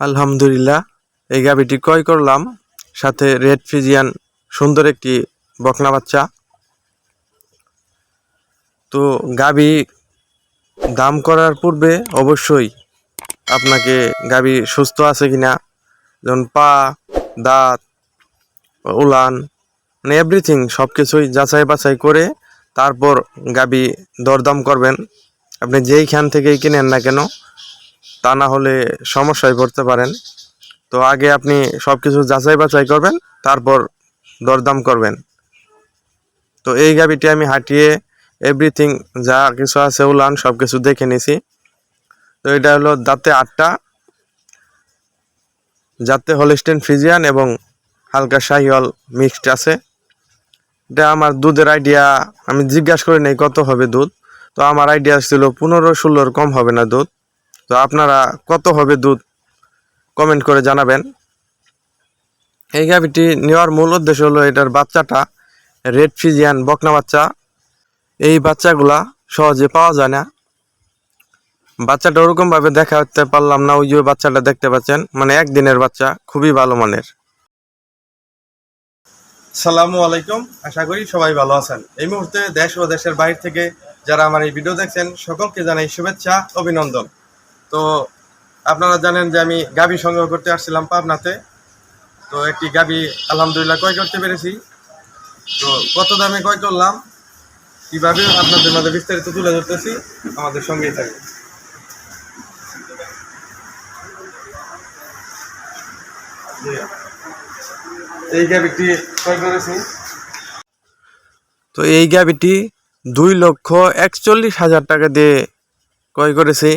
আলহামদুলিল্লাহ, এই গাবিটি ক্রয় করলাম। সাথে রেড ফিজিয়ান সুন্দর একটি বকনা বাচ্চা। তো গাবি দাম করার পূর্বে অবশ্যই আপনাকে গাবি সুস্থ আছে কিনা, যেমন পা, দাঁত, উলান মানে এভরিথিং সব কিছুই যাচাই বাছাই করে তারপর গাবি দরদাম করবেন। আপনি যেইখান থেকেই কিনেন না কেন তা না হলে সমস্যায় পড়তে পারেন। তো আগে আপনি সব কিছু যাচাই বাছাই করবেন, তারপর দরদাম করবেন। তো এই গাবিটি আমি হাঁটিয়ে এভরিথিং যা কিছু আছে, উলান সব কিছু দেখে নিছি। তো এটা হলো দাঁতে আটটা। যাতে হলিস্টেন ফ্রিজিয়ান এবং হালকা শাহিওয়াল মিক্সড আছে। এটা আমার দুধের আইডিয়া আমি জিজ্ঞাসা করি নাই কত হবে দুধ। তো আমার আইডিয়া ছিল পনেরো ষোলোর কম হবে না দুধ। তো আপনারা কত হবে দুধ কমেন্ট করে জানাবেন। এই গাভিটি নেওয়ার মূল উদ্দেশ্য হলো এটার বাচ্চাটা রেড ফিজিয়ান বকনা বাচ্চা। এই বাচ্চাগুলা সহজে পাওয়া যায় না। বাচ্চাটা ওরকম ভাবে দেখা করতে পারলাম না, ওই যে বাচ্চাটা দেখতে পাচ্ছেন মানে একদিনের বাচ্চা, খুবই ভালো মানের। সালামু আলাইকুম, আশা করি সবাই ভালো আছেন। এই মুহূর্তে দেশ ও দেশের বাইরে থেকে যারা আমার এই ভিডিও দেখছেন, সকলকে জানাই শুভেচ্ছা, অভিনন্দন। তো আপনারা জানেন যে আমি গাবি সংগ্রহ করতে আসছিলাম পাবনাতে। তো একটি গাবি আলহামদুলিল্লাহ ক্রয় করতে পেরেছি। তো কত দামে ক্রয় করলাম? কীভাবে? আপনাদের মাঝে বিস্তারিত তুলে ধরতেছি। আমাদের সঙ্গেই থাকবে এই গাবিটি ক্রয় করেছি। তো এই গাবিটি দুই লক্ষ একচল্লিশ হাজার টাকা দিয়ে ক্রয় করেছি।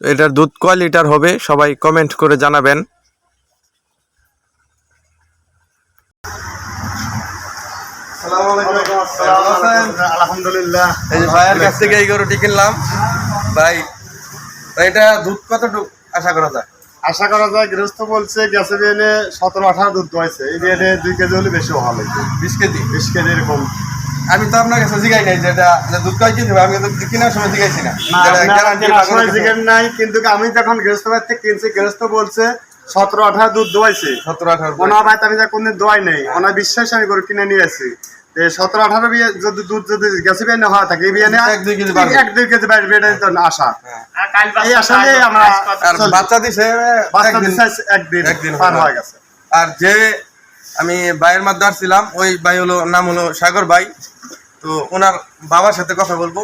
এটার দুধ কয় লিটার হবে সবাই কমেন্ট করে জানাবেন। আলহামদুলিল্লাহ। এই ভাইয়ের কাছ থেকে এই গরুটি কিনলাম। ভাই ভাই এটা দুধ কতটুকু আশা করা যায়? আশা করা যায় গৃহস্থ বলছে গ্যাসে বিয়ে সতেরো আঠারো দুধ দোয়াইছে এই বিয়ে দুই কেজি হলে বেশি ভালো লাগবে। বিশ কেজি? বিশ কেজি এরকম। আমি তো আপনার কাছে জিগাই নাই যেটা দুধ কয় কেজি হবে আমি তো কেনার সময় জিগাইছি না। না, যেটা আপনার guarantee কেনার পাবো সময় কিছু। জিজ্ঞেস নাই কিন্তু আমি যখন গৃহস্থ বাড়ি থেকে কিনছি গৃহস্থ বলছে সতেরো আঠারো দুধ দোয়াইছে। সতেরো আঠারো ওনার বাড়িতে আমি যা কোনদিন দোয়াই নেই ওনার বিশ্বাস আমি করে কিনে নিয়ে আসি সতেরো আঠারো বিয়ে যদি দুধ যদি গ্যাসে বিয়ে নেওয়া থাকে বিয়ে এক দুই কেজি। এক দুই কেজি এটাই আশা। হ্যাঁ। এই আশা নিয়ে আমরা। বাচ্চা দিছে বাচ্চা একদিন দিছে একদিন একদিন পার হয়ে গেছে। আর যে আমি ভাইয়ের মাধ্যমে আসছিলাম ওই ভাই হলো নাম হলো সাগর ভাই। তো ওনার বাবার সাথে কথা বলব।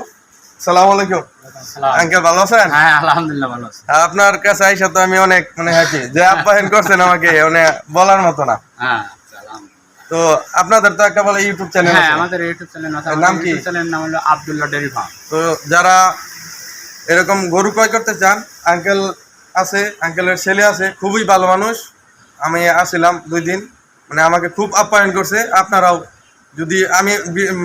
সালাম আলাইকুম। আঙ্কেল ভালো আছেন? হ্যাঁ আলহামদুলিল্লাহ ভালো আছি। আপনার কাছে আইসা তো আমি অনেক মানে হ্যাপি যে আপ্যায়ন করছেন আমাকে মানে বলার মতো না। হ্যাঁ তো আপনাদের তো একটা বলে ইউটিউব চ্যানেল হ্যাঁ আছে। আমাদের ইউটিউব চ্যানেল আছে। নাম কি? নাম হলো আব্দুল্লাহ ডেরি ফার্ম। তো যারা এরকম গরু ক্রয় করতে চান আঙ্কেল আছে আঙ্কেলের ছেলে আছে খুবই ভালো মানুষ। আমি আসছিলাম দুই দিন। মানে আমাকে খুব আপ্যায়ন করছে আপনারাও যদি আমি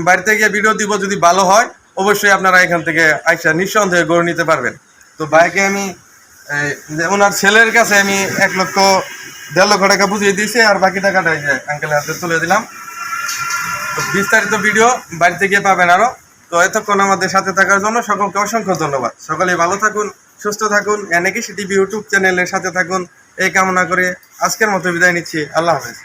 বাড়িতে গিয়ে ভিডিও দিব, যদি ভালো হয়, অবশ্যই আপনারা এখান থেকে আইসা নিঃসন্দেহে গড়ে নিতে পারবেন। তো বাইকে আমি ওনার ছেলের কাছে আমি এক লক্ষ দেড় লক্ষ টাকা বুঝিয়ে দিয়েছি, আর বাকি টাকাটা আঙ্কেলের হাতে তুলে দিলাম। তো বিস্তারিত ভিডিও বাড়িতে গিয়ে পাবেন আরও তো এতক্ষণ আমাদের সাথে থাকার জন্য সকলকে অসংখ্য ধন্যবাদ। সকলে ভালো থাকুন, সুস্থ থাকুন এনেকি টিভি ইউটিউব চ্যানেলের সাথে থাকুন। এই কামনা করে আজকের মতো বিদায় নিচ্ছি। আল্লাহ হাফেজ।